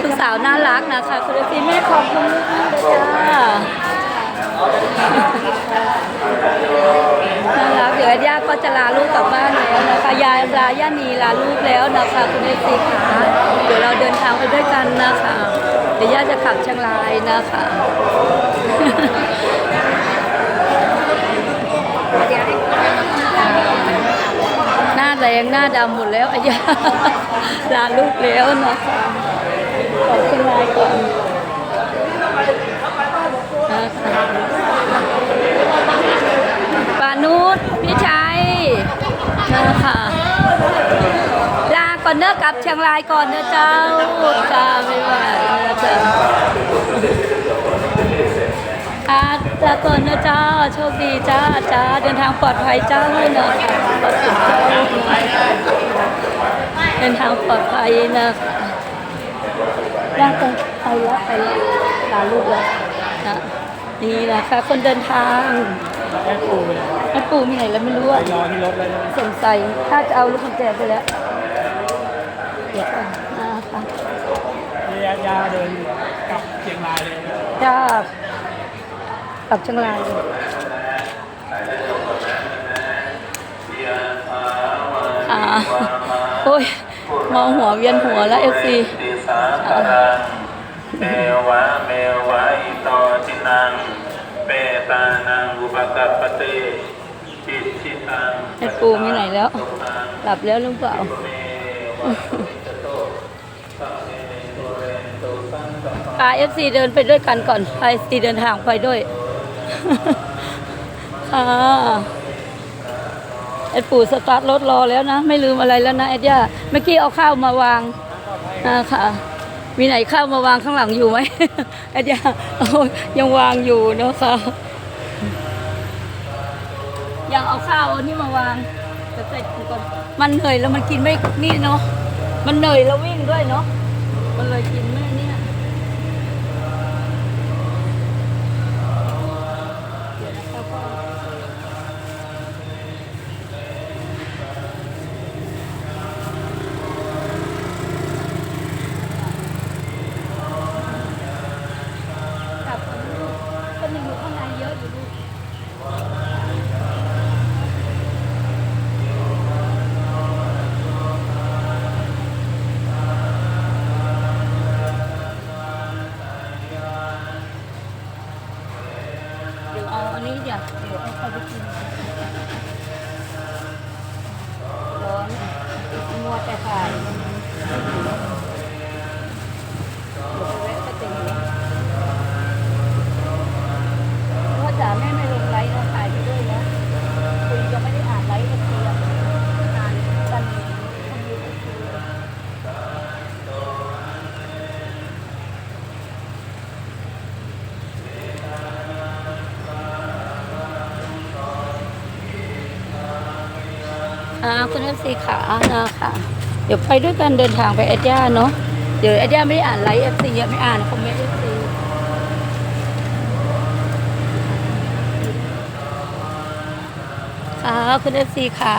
คุณสาวน่ารักนะคะคุณพี่แม่ขอบคุณมากเลยจ้าน่ารักเดี๋ยวย่าก็จะลาลูกกลับบ้านแล้วนะคะยายลาย่านีลาลูกแล้วนะคะคุณเอซีค่ะเดี๋ยวเราเดินทางไปด้วยกันนะคะเดี๋ยวย่าจะขับเชียงรายนะคะ หน้า แรงหน้าดำหมดแล้วอายาลาลูกแล้วนะคะขอบคุณลายก่อนนะคะปานุชพี่ชัยนะคะลาก่อนเนอะกลับเชียงรายก่อนเนอะเจ้าจ้าไม่ว่านะจ๊ะอา ลาก่อนนะจ้า โชคดีจ้าจ้าเดินทางปลอดภัยจ้าเลยนะคะขอบคุณเจ้าเดินทางปลอดภัยนะคะลาก่อนไปแล้วไปแล้วลาลูกแล้วนะนี่แหละค่ะคนเดินทางแม่ปูเลยแม่ปู่มีไหนแล้วไม่รู้ไปอะรอที่รถเลยนะสงสัยถ้าจะเอาลูกกุญแจไปแล้วเดี๋ยวก่อนนะคะระยะยาเดินกลับเชียงรายเลยนะจ้า กับเชียงรายเลยอ่าโอ้ยมองหัวเวียนหัวแล้วเอฟซีติสาคารังเมวะเมวะอิโตจินังเปตานังอุปกัปปติจิตชิตังแม่ปูมีไหนแล้ว หลับแล้วหรือเปล่าเมวะอิโตสัพเพโตเรนโตสังสัพพะพาเอฟซีเดินไปด้วยกันก่อนไปซีเดินทางไปด้วย ค่ะไอปู่สตาร์ทรถรอแล้วนะ ไม่ลืมอะไรแล้วนะเอ็ดย่าเมื่อกี้เอาข้าวมาวางอ่าค่ะมีไหนข้าวมาวางข้างหลังอยู่ไหมเอ็ดย่าเอายังวางอยู่เนาะค่ะยังเอาข้าวอันนี้มาวางจะเสร็จก่อนมันเหนื่อยแล้วมันกินไม่นี่เนาะมันเหนื่อยแล้ววิ่งด้วยเนาะมันเลยกินไม่เนี่ย กลับก่อนลูกคนยังอยู่ข้างในเยอะอยู่ลูกเดี๋ยวเอาอันนี้เดี๋ยวเดี๋ยวเอาเข้าไปกิน ร้อนมัวแต่ถ่ายเดี๋ยวไปแวะก็จะอยู่ พ่อจ๋าแม่ไม่ลงไลฟ์นะถ่ายไปด้วยนะคุยยังไม่ได้อ่านไลฟ์เอฟซีอะอ่านกันคนดูเอฟซี อ่าคุณเอฟซีขานะคะเดี๋ยวไปด้วยกันเดินทางไปเอ็ดย่าเนาะ เดี๋ยวเอ็ดย่าไม่ได้อ่านไลฟ์เอฟซีเยอะไม่อ่านคอมเมนต์เอฟซีค่ะคุณเอฟซีขา